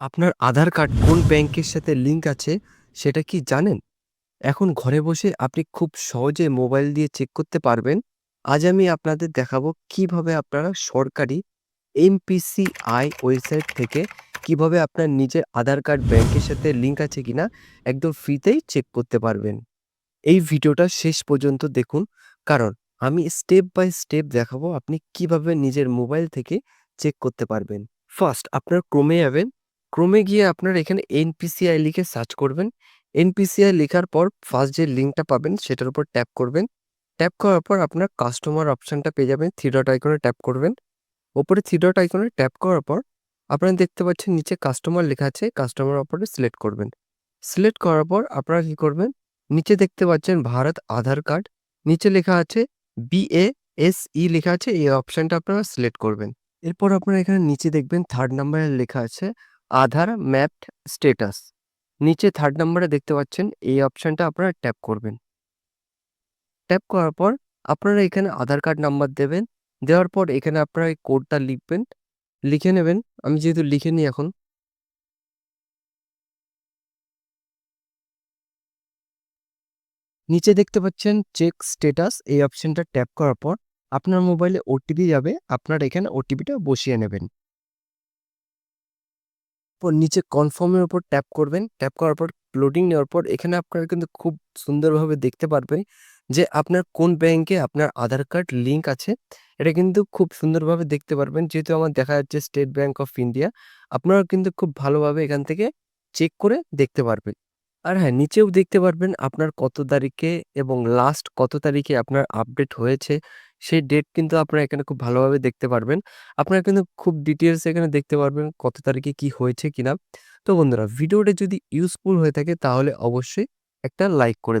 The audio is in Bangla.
আপনার আধার কার্ড কোন ব্যাংকের সাথে লিঙ্ক আছে সেটা কি জানেন? এখন ঘরে বসে আপনি খুব সহজে মোবাইল দিয়ে চেক করতে পারবেন। আজ আমি আপনাদের দেখাবো কীভাবে আপনারা সরকারি এমপিসিআই ওয়েবসাইট থেকে কীভাবে আপনার নিজের আধার কার্ড ব্যাংকের সাথে লিঙ্ক আছে কিনা একদম ফ্রিতেই চেক করতে পারবেন। এই ভিডিওটা শেষ পর্যন্ত দেখুন, কারণ আমি স্টেপ বাই স্টেপ দেখাবো আপনি কীভাবে নিজের মোবাইল থেকে চেক করতে পারবেন। ফার্স্ট আপনার ক্রোমে যাবেন। ক্রোমে গিয়ে আপনার এখানে এনপিসিআই লিখে সার্চ করবেন। এনপিসিআই লেখার পর ফার্স্ট যে লিঙ্কটা পাবেন, সেটার উপর ট্যাপ করবেন। ট্যাপ করার পর আপনার কাস্টমার অপশনটা পেয়ে যাবেন। থ্রি ডট আইকনে ট্যাপ করবেন। ওপরে থ্রি ডট আইকনে ট্যাপ করার পর আপনারা দেখতে পাচ্ছেন নিচে কাস্টমার লেখা আছে। কাস্টমার ওপরে সিলেক্ট করবেন। সিলেক্ট করার পর আপনারা কি করবেন? নিচে দেখতে পাচ্ছেন ভারত আধার কার্ড। নিচে লেখা আছে বিএ এস ই লেখা আছে। এই অপশনটা আপনারা সিলেক্ট করবেন। এরপর আপনারা এখানে নিচে দেখবেন থার্ড নাম্বারে লেখা আছে আধার ম্যাপড স্টেটাস নিচে থার্ড নাম্বারে দেখতে পাচ্ছেন, এই অপশনটা আপনারা ট্যাপ করবেন। ট্যাপ করার পর আপনারা এখানে আধার কার্ড নাম্বার দেবেন। দেওয়ার পর এখানে আপনারা এই কোডটা লিখবেন। লিখে নেবেন। আমি যেহেতু লিখে নিই এখন। নিচে দেখতে পাচ্ছেন চেক স্টেটাস এই অপশনটা ট্যাপ করার পর আপনার মোবাইলে ওটিপি যাবে। আপনারা এখানে ওটিপিটা বসিয়ে নেবেন। পর নিচে কনফার্মের ওপর ট্যাপ করবেন। ট্যাপ করার পর লোডিং নেওয়ার পর এখানে আপনারা কিন্তু খুব সুন্দরভাবে দেখতে পারবেন যে আপনার কোন ব্যাংকে আপনার আধার কার্ড লিঙ্ক আছে। এটা কিন্তু খুব সুন্দরভাবে দেখতে পারবেন। যেহেতু আমার দেখা যাচ্ছে স্টেট ব্যাংক অফ ইন্ডিয়া। আপনারা কিন্তু খুব ভালোভাবে এখান থেকে চেক করে দেখতে পারবেন। আর হ্যাঁ, নিচেও দেখতে পারবেন আপনার কত তারিখে এবং লাস্ট কত তারিখে আপনার আপডেট হয়েছে সেই ডেট কিন্তু আপনারা এখানে খুব ভালোভাবে দেখতে পারবেন। আপনারা কিন্তু খুব ডিটেইলস এখানে দেখতে পারবেন কত তারিখে কি হয়েছে কিনা। তো বন্ধুরা ভিডিওটা যদি ইউজফুল হয়ে থাকে তাহলে অবশ্যই একটা লাইক করে